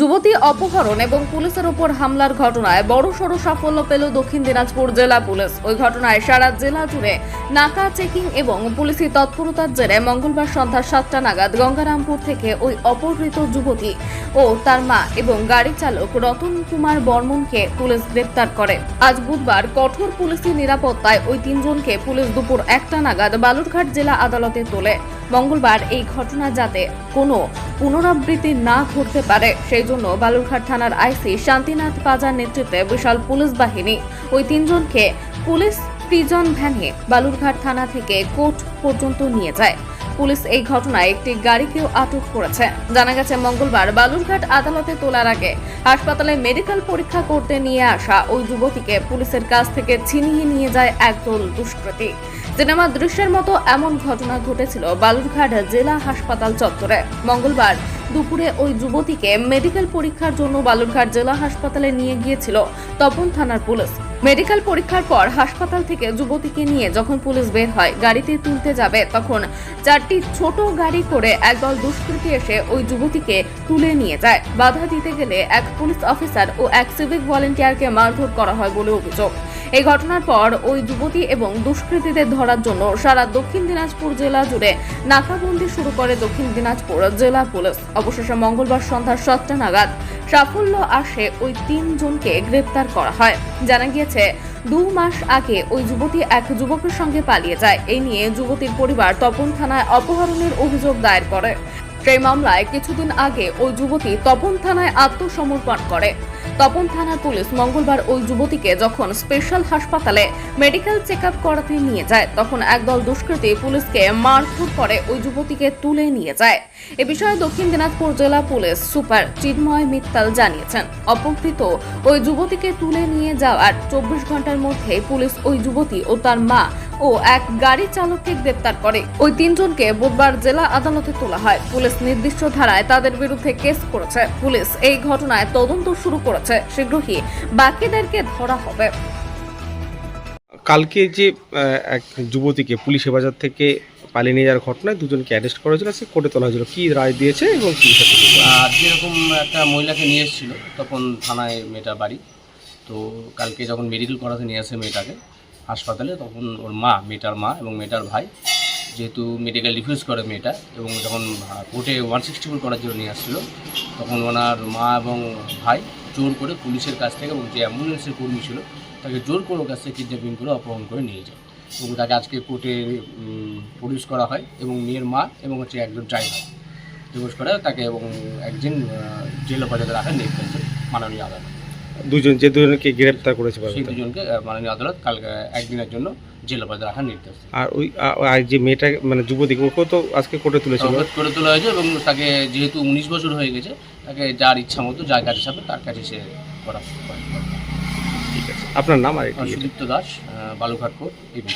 যুবতী অপহরণ এবং পুলিশের উপর হামলার ঘটনায় বড় সড় সাফল্য পেল দক্ষিণ দিনাজপুর জেলা পুলিশ। ওই ঘটনায় সারা জেলা জুড়ে নাকা চেকিং এবং পুলিশি তৎপরতার জেরে মঙ্গলবার সন্ধ্যা সাতটা নাগাদ গঙ্গারামপুর থেকে ওই অপহৃত যুবতী ও তার মা এবং গাড়ি চালক রতন কুমার বর্মনকে পুলিশ গ্রেপ্তার করে। আজ বুধবার কঠোর পুলিশি নিরাপত্তায় ওই তিনজনকে পুলিশ দুপুর একটা নাগাদ বালুরঘাট জেলা আদালতে তোলে। মঙ্গলবার এই ঘটনা যাতে কোনো পুনরাবৃত্তি না ঘটতে পারে, সেই জন্য বালুরঘাট থানার আইসি শান্তিনাথ পাজার নেতৃত্বে বিশাল পুলিশ বাহিনী, ওই তিনজনকে পুলিশ প্রিজন ভ্যানে বালুরঘাট থানা থেকে কোর্ট পর্যন্ত নিয়ে যায়। পুলিশ এই ঘটনায় একটি গাড়িকেও আটক করেছে। জানা গেছে, মঙ্গলবার বালুরঘাট আদালতে তোলার আগে হাসপাতালে মেডিকেল পরীক্ষা করতে নিয়ে আসা ওই যুবতীকে পুলিশের কাছ থেকে ছিনিয়ে নিয়ে যায় একদল দুষ্কৃতী। সিনেমা দৃশ্যের মতো এমন ঘটনা ঘটেছিল বালুরঘাট জেলা হাসপাতাল চত্বরে। মঙ্গলবার দুপুরে ওই যুবতীকে মেডিকেল পরীক্ষার জন্য বালুরঘাট জেলা হাসপাতালে নিয়ে গিয়েছিল তপন থানার পুলিশ। মেডিকেল পরীক্ষার পর হাসপাতাল থেকে যুবতীকে নিয়ে যখন পুলিশ বের হয়, গাড়িতে তুলতে যাবে, তখন চারটি ছোট গাড়ি করে একদল দুষ্কৃতী এসে ওই যুবতীকে তুলে নিয়ে যায়। বাধা দিতে গেলে এক পুলিশ অফিসার ও এক সিভিক ভলেন্টিয়ারকে মারধর করা হয় বলে অভিযোগ। এই ঘটনার পর ওই যুবতী এবং দুষ্কৃতীদের ধরার জন্য সারা দক্ষিণ দিনাজপুর জেলা জুড়ে নাকাবন্দি শুরু করে দক্ষিণ দিনাজপুর জেলা পুলিশ। অবশেষে মঙ্গলবার সন্ধ্যা সাতটা নাগাদ সাফল্য আসে ওই তিনজনকে গ্রেপ্তার করা হয়। জানা গিয়েছে, দু মাস আগে ওই যুবতী এক যুবকের সঙ্গে পালিয়ে যায়। এই নিয়ে যুবতীর পরিবার তপন থানায় অপহরণের অভিযোগ দায়ের করে। সেই মামলায় কিছুদিন আগে ওই যুবতী তপন থানায় আত্মসমর্পণ করে। তপন থানার পুলিশ মঙ্গলবার ওই যুবতীকে যখন স্পেশাল হাসপাতালে মেডিকেল চেক করাতে নিয়ে যায়, তখন একদল দুষ্কৃতী পুলিশকে মারধর করে ওই যুবতীকে তুলে নিয়ে যায়। এ বিষয়ে দক্ষিণ দিনাজপুর জেলা পুলিশ সুপার চিন্ময় মিত্তাল জানিয়েছেন। অপহৃত ওই যুবতীকে তুলে নিয়ে যাওয়ার চব্বিশ ঘণ্টার মধ্যে পুলিশ ওই যুবতী ও তার মা ও এক গাড়ি চালককে গ্রেপ্তার করে। ওই তিনজনকে বুধবার জেলা আদালতে তোলা হয়। পুলিশ নির্দিষ্ট ধারায় তাদের বিরুদ্ধে কেস করেছে। পুলিশ এই ঘটনায় তদন্ত শুরু করেছে। শীঘ্রই বাকিদেরকে ধরা হবে। কালকে যে এক যুবতীকে পুলিশ হেফাজত থেকে পালিয়ে নিয়ে যাওয়ার ঘটনায় দুজনকে অ্যারেস্ট করা হয়েছিল। সে কোর্টে তোলা হয়েছিল। কী রায় দিয়েছে এবং কি সাথে আর যেরকম একটা মহিলাকে নিয়ে এসেছিল তখন থানায় মেয়েটার বাড়ি। তো কালকে যখন মেডিকেল করাতে নিয়ে আসে মেয়েটাকে হাসপাতালে তখন ওর মা মেয়েটার মা এবং মেয়েটার ভাই যেহেতু মেডিকেল রিফিউজ করে মেয়েটা এবং যখন কোর্টে ওয়ান সিক্সটি ফোর করার জন্য নিয়ে আসছিল তখন ওনার মা এবং ভাই জোর করে পুলিশের কাছ থেকে এবং যে অ্যাম্বুলেন্সের কর্মী ছিল তাকে জোর করে ওর কাছ থেকে কিডন্যাপিং করে অপহরণ করে নিয়ে যায় এবং তাকে আজকে কোর্টে প্রডিউস করা হয় এবং মেয়ের মা এবং হচ্ছে একজন ড্রাইভার দিবস করে তাকে এবং একজন আহ, জেল হেফাজতে দেয় মাননীয় আদালত। দুজন যে দুজনকে গ্রেপ্তার করেছে সেই দুজনকে মাননীয় আদালত কালকে একদিনের জন্য জেল হেফাজতে রাখার নির্দেশ আর ওই আর যে মেয়েটা মানে যুবতী ওকে তো আজকে কোর্টে তুলেছে করে তোলা হয়েছে এবং তাকে যেহেতু উনিশ বছর হয়ে গেছে তাকে যার ইচ্ছা মতো যার কাছে হিসাবে তার কাছে সে করা। ঠিক আছে। আপনার নাম আর সুদীপ্ত দাস বালুঘাটপুর বালুঘাট কোর্ট এবিপি